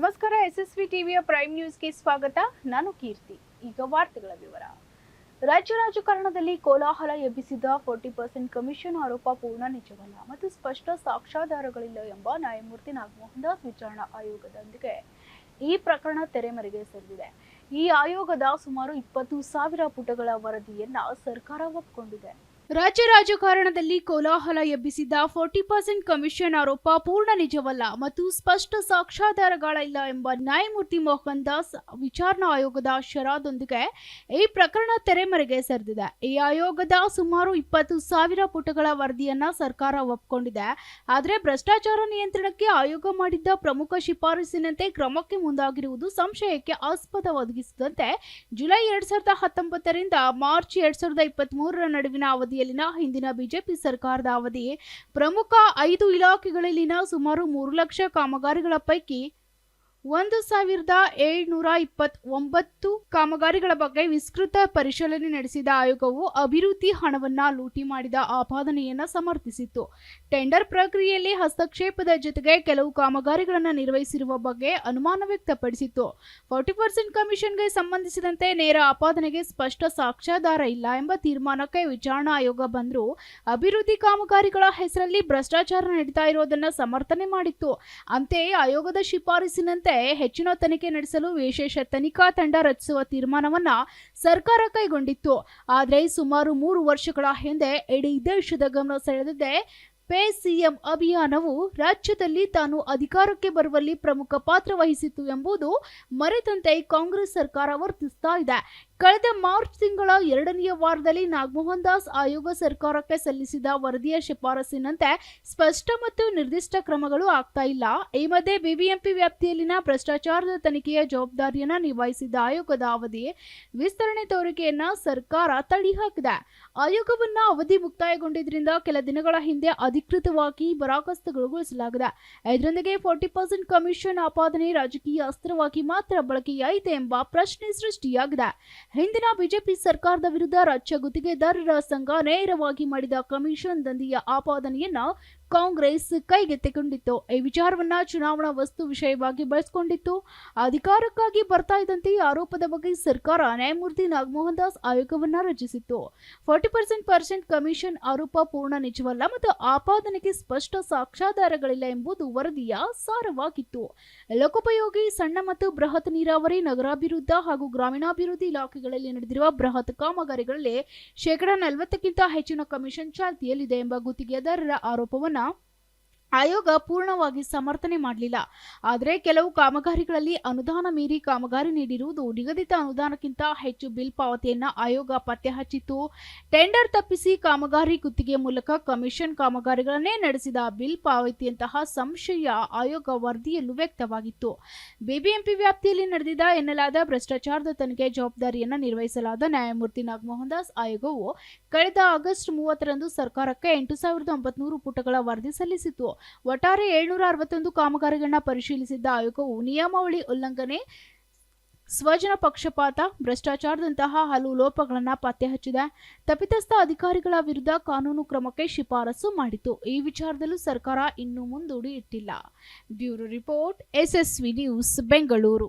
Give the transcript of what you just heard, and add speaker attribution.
Speaker 1: ನಮಸ್ಕಾರ, ಎಸ್ಎಸ್ವಿ ಟಿವಿಯ ಪ್ರೈಮ್ ನ್ಯೂಸ್ಗೆ ಸ್ವಾಗತ. ನಾನು ಕೀರ್ತಿ. ಈಗ ವಾರ್ತೆಗಳ ವಿವರ. ರಾಜ್ಯ ರಾಜಕಾರಣದಲ್ಲಿ ಕೋಲಾಹಲ ಎಬ್ಬಿಸಿದ ಫೋರ್ಟಿ ಪರ್ಸೆಂಟ್ ಕಮಿಷನ್ ಆರೋಪ ಪೂರ್ಣ ನಿಜವಲ್ಲ ಮತ್ತು ಸ್ಪಷ್ಟ ಸಾಕ್ಷ್ಯಾಧಾರಗಳಿಲ್ಲ ಎಂಬ ನ್ಯಾಯಮೂರ್ತಿ ನಾಗಮೋಹನ್ ದಾಸ್ ವಿಚಾರಣಾ ಆಯೋಗದೊಂದಿಗೆ ಈ ಪ್ರಕರಣ ತೆರೆಮರೆಗೆ ಸರಿದಿದೆ. ಈ ಆಯೋಗದ ಸುಮಾರು ಇಪ್ಪತ್ತು ಸಾವಿರ ಪುಟಗಳ ವರದಿಯನ್ನ ಸರ್ಕಾರ ಒಪ್ಪಿಕೊಂಡಿದೆ ರಾಜ್ಯ ರಾಜಕಾರಣದಲ್ಲಿ ಕೋಲಾಹಲ ಎಬ್ಬಿಸಿದ್ದ ಫೋರ್ಟಿ ಪರ್ಸೆಂಟ್ ಕಮಿಷನ್ ಆರೋಪ ಪೂರ್ಣ ನಿಜವಲ್ಲ ಮತ್ತು ಸ್ಪಷ್ಟ ಸಾಕ್ಷ್ಯಾಧಾರಗಳಿಲ್ಲ ಎಂಬ ನ್ಯಾಯಮೂರ್ತಿ ಮೋಹನ್ ದಾಸ್ ವಿಚಾರಣಾ ಆಯೋಗದ ಶರಾದೊಂದಿಗೆ ಈ ಪ್ರಕರಣ ತೆರೆಮರೆಗೆ ಸರಿದಿದೆ. ಈ ಆಯೋಗದ ಸುಮಾರು ಇಪ್ಪತ್ತು ಸಾವಿರ ಪುಟಗಳ ವರದಿಯನ್ನ ಸರ್ಕಾರ ಒಪ್ಪಿಕೊಂಡಿದೆ ಆದರೆ ಭ್ರಷ್ಟಾಚಾರ ನಿಯಂತ್ರಣಕ್ಕೆ ಆಯೋಗ ಮಾಡಿದ್ದ ಪ್ರಮುಖ ಶಿಫಾರಸಿನಂತೆ ಕ್ರಮಕ್ಕೆ ಮುಂದಾಗಿರುವುದು ಸಂಶಯಕ್ಕೆ ಆಸ್ಪದ ಒದಗಿಸಿದಂತೆ ಜುಲೈ ಎರಡ್ ಸಾವಿರದ ಹತ್ತೊಂಬತ್ತರಿಂದ ಮಾರ್ಚ್ ಎರಡ್ ಸಾವಿರದ ಇಪ್ಪತ್ತ್ ನಡುವಿನ ಅವಧಿಯಲ್ಲಿನ ಹಿಂದಿನ ಬಿಜೆಪಿ ಸರ್ಕಾರದ ಅವಧಿ ಪ್ರಮುಖ ಐದು ಇಲಾಖೆಗಳಲ್ಲಿನ ಸುಮಾರು ಮೂರು ಲಕ್ಷ ಕಾಮಗಾರಿಗಳ ಪೈಕಿ ಒಂದು ಸಾವಿರದ ಏಳ್ನೂರ ಇಪ್ಪತ್ತ್ ಒಂಬತ್ತು ಕಾಮಗಾರಿಗಳ ಬಗ್ಗೆ ವಿಸ್ತೃತ ಪರಿಶೀಲನೆ ನಡೆಸಿದ ಆಯೋಗವು ಅಭಿವೃದ್ಧಿ ಹಣವನ್ನ ಲೂಟಿ ಮಾಡಿದ ಆಪಾದನೆಯನ್ನ ಸಮರ್ಥಿಸಿತ್ತು. ಟೆಂಡರ್ ಪ್ರಕ್ರಿಯೆಯಲ್ಲಿ ಹಸ್ತಕ್ಷೇಪದ ಜೊತೆಗೆ ಕೆಲವು ಕಾಮಗಾರಿಗಳನ್ನು ನಿರ್ವಹಿಸಿರುವ ಬಗ್ಗೆ ಅನುಮಾನ ವ್ಯಕ್ತಪಡಿಸಿತ್ತು. ಫೋರ್ಟಿ ಪರ್ಸೆಂಟ್ ಕಮಿಷನ್ಗೆ ಸಂಬಂಧಿಸಿದಂತೆ ನೇರ ಆಪಾದನೆಗೆ ಸ್ಪಷ್ಟ ಸಾಕ್ಷ್ಯಾಧಾರ ಇಲ್ಲ ಎಂಬ ತೀರ್ಮಾನಕ್ಕೆ ವಿಚಾರಣಾ ಆಯೋಗ ಬಂದರೂ. ಅಭಿವೃದ್ಧಿ ಕಾಮಗಾರಿಗಳ ಹೆಸರಲ್ಲಿ ಭ್ರಷ್ಟಾಚಾರ ನಡೀತಾ ಇರೋದನ್ನ ಸಮರ್ಥನೆ ಮಾಡಿತ್ತು. ಅಂತೆಯೇ ಆಯೋಗದ ಶಿಫಾರಸಿನಂತೆ ಹೆಚ್ಚಿನ ತನಿಖೆ ನಡೆಸಲು ವಿಶೇಷ ತನಿಖಾ ತಂಡ ರಚಿಸುವ ತೀರ್ಮಾನವನ್ನ ಸರ್ಕಾರ ಕೈಗೊಂಡಿತ್ತು. ಆದರೆ ಸುಮಾರು ಮೂರು ವರ್ಷಗಳ ಹಿಂದೆ ಇಡೀ ದೇಶದ ಗಮನ ಸೆಳೆದಿದೆ. ಪೇ ಸಿಎಂ ಅಭಿಯಾನವು ರಾಜ್ಯದಲ್ಲಿ ತಾನು ಅಧಿಕಾರಕ್ಕೆ ಬರುವಲ್ಲಿ ಪ್ರಮುಖ ಪಾತ್ರ ವಹಿಸಿತ್ತು ಎಂಬುದು ಮರೆತಂತೆ ಕಾಂಗ್ರೆಸ್ ಸರ್ಕಾರ ವರ್ತಿಸ್ತಾ ಇದೆ. ಕಳೆದ ಮಾರ್ಚ್ ತಿಂಗಳ ಎರಡನೆಯ ವಾರದಲ್ಲಿ ನಾಗಮೋಹನ್ ದಾಸ್ ಆಯೋಗ ಸರ್ಕಾರಕ್ಕೆ ಸಲ್ಲಿಸಿದ ವರದಿಯ ಶಿಫಾರಸಿನಂತೆ ಸ್ಪಷ್ಟ ಮತ್ತು ನಿರ್ದಿಷ್ಟ ಕ್ರಮಗಳು ಆಗ್ತಾ ಇಲ್ಲ. ಈ ಮಧ್ಯೆ ಬಿಬಿಎಂಪಿ ವ್ಯಾಪ್ತಿಯಲ್ಲಿನ ಭ್ರಷ್ಟಾಚಾರದ ತನಿಖೆಯ ಜವಾಬ್ದಾರಿಯನ್ನು ನಿಭಾಯಿಸಿದ್ದ ಆಯೋಗದ ಅವಧಿ ವಿಸ್ತರಣೆ ತೋರಿಕೆಯನ್ನ ಸರ್ಕಾರ ತಳ್ಳಿ ಹಾಕಿದೆ. ಆಯೋಗವನ್ನ ಅವಧಿ ಮುಕ್ತಾಯಗೊಂಡಿದ್ದರಿಂದ ಕೆಲ ದಿನಗಳ ಹಿಂದೆ ಅಧಿಕೃತವಾಗಿ ಬರಾಕಸ್ತಗೊಳಿಸಲಾಗಿದೆ. ಇದರೊಂದಿಗೆ ಫೋರ್ಟಿ ಪರ್ಸೆಂಟ್ ಕಮಿಷನ್ ಆಪಾದನೆ ರಾಜಕೀಯ ಅಸ್ತ್ರವಾಗಿ ಮಾತ್ರ ಬಳಕೆಯಾಯಿತೆ ಎಂಬ ಪ್ರಶ್ನೆ ಸೃಷ್ಟಿಯಾಗಿದೆ. ಹಿಂದಿನ ಬಿಜೆಪಿ ಸರ್ಕಾರದ ವಿರುದ್ಧ ರಾಜ್ಯ ಗುತ್ತಿಗೆದಾರರ ಸಂಘ ನೇರವಾಗಿ ಮಾಡಿದ ಕಮಿಷನ್ ದಂಧೆಯ ಆಪಾದನೆಯನ್ನ ಕಾಂಗ್ರೆಸ್ ಕೈಗೆತ್ತಿಕೊಂಡಿತ್ತು ಈ ವಿಚಾರವನ್ನ ಚುನಾವಣಾ ವಸ್ತು ವಿಷಯವಾಗಿ ಬಳಸಿಕೊಂಡಿತ್ತು. ಅಧಿಕಾರಕ್ಕಾಗಿ ಬರ್ತಾ ಇದ್ದಂತೆ ಆರೋಪದ ಬಗ್ಗೆ ಸರ್ಕಾರ ನ್ಯಾಯಮೂರ್ತಿ ನಾಗಮೋಹನ್ ದಾಸ್ ಆಯೋಗವನ್ನ ರಚಿಸಿತ್ತು. ಫೋರ್ಟಿ ಪರ್ಸೆಂಟ್ ಪರ್ಸೆಂಟ್ ಕಮಿಷನ್ ಆರೋಪ ಪೂರ್ಣ ನಿಜವಲ್ಲ ಮತ್ತು ಆಪಾದನೆಗೆ ಸ್ಪಷ್ಟ ಸಾಕ್ಷ್ಯಾಧಾರಗಳಿಲ್ಲ ಎಂಬುದು ವರದಿಯ ಸಾರವಾಗಿತ್ತು. ಲೋಕೋಪಯೋಗಿ, ಸಣ್ಣ ಮತ್ತು ಬೃಹತ್ ನೀರಾವರಿ, ನಗರಾಭಿವೃದ್ಧಿ ಹಾಗೂ ಗ್ರಾಮೀಣಾಭಿವೃದ್ಧಿ ಇಲಾಖೆಗಳಲ್ಲಿ ನಡೆದಿರುವ ಬೃಹತ್ ಕಾಮಗಾರಿಗಳಲ್ಲಿ ಶೇಕಡಾ ನಲವತ್ತಕ್ಕಿಂತ ಹೆಚ್ಚಿನ ಕಮಿಷನ್ ಚಾಲ್ತಿಯಲ್ಲಿದೆ ಎಂಬ ಗುತ್ತಿಗೆದಾರರ ಆರೋಪವನ್ನ hein. ಆಯೋಗ ಪೂರ್ಣವಾಗಿ ಸಮರ್ಥನೆ ಮಾಡಲಿಲ್ಲ. ಆದರೆ ಕೆಲವು ಕಾಮಗಾರಿಗಳಲ್ಲಿ ಅನುದಾನ ಮೀರಿ ಕಾಮಗಾರಿ ನೀಡಿರುವುದು ನಿಗದಿತ ಅನುದಾನಕ್ಕಿಂತ ಹೆಚ್ಚು ಬಿಲ್ ಪಾವತಿಯನ್ನ ಆಯೋಗ ಪತ್ತೆ ಹಚ್ಚಿತ್ತು ಟೆಂಡರ್ ತಪ್ಪಿಸಿ ಕಾಮಗಾರಿ ಗುತ್ತಿಗೆ ಮೂಲಕ ಕಮಿಷನ್ ಕಾಮಗಾರಿಗಳನ್ನೇ ನಡೆಸಿದ ಬಿಲ್ ಪಾವತಿಯಂತಹ ಸಂಶಯ ಆಯೋಗ ವರದಿಯಲ್ಲೂ ವ್ಯಕ್ತವಾಗಿತ್ತು. ಬಿಬಿಎಂಪಿ ವ್ಯಾಪ್ತಿಯಲ್ಲಿ ನಡೆದಿದ ಎನ್ನಲಾದ ಭ್ರಷ್ಟಾಚಾರದ ತನಿಖೆ ಜವಾಬ್ದಾರಿಯನ್ನು ನಿರ್ವಹಿಸಲಾದ ನ್ಯಾಯಮೂರ್ತಿ ನಾಗಮೋಹನ್ ದಾಸ್ ಆಯೋಗವು ಕಳೆದ ಆಗಸ್ಟ್ ಮೂವತ್ತರಂದು ಸರ್ಕಾರಕ್ಕೆ ಎಂಟು ಸಾವಿರದ ಒಂಬತ್ನೂರು ಪುಟಗಳ ವರದಿ ಸಲ್ಲಿಸಿತು ಒಟ್ಟಾರೆ ಏಳ್ನೂರ ಅರವತ್ತೊಂದು ಕಾಮಗಾರಿಗಳನ್ನ ಪರಿಶೀಲಿಸಿದ್ದ ಆಯೋಗವು ನಿಯಮಾವಳಿ ಉಲ್ಲಂಘನೆ, ಸ್ವಜನ ಪಕ್ಷಪಾತ, ಭ್ರಷ್ಟಾಚಾರದಂತಹ ಹಲವು ಲೋಪಗಳನ್ನು ಪತ್ತೆ ಹಚ್ಚಿದೆ ತಪ್ಪಿತಸ್ಥ ಅಧಿಕಾರಿಗಳ ವಿರುದ್ಧ ಕಾನೂನು ಕ್ರಮಕ್ಕೆ ಶಿಫಾರಸು ಮಾಡಿತು. ಈ ವಿಚಾರದಲ್ಲೂ ಸರ್ಕಾರ ಇನ್ನೂ ಮುಂದೂಡಿ ಇಟ್ಟಿಲ್ಲ. Bureau report, SSV news, Bengaluru.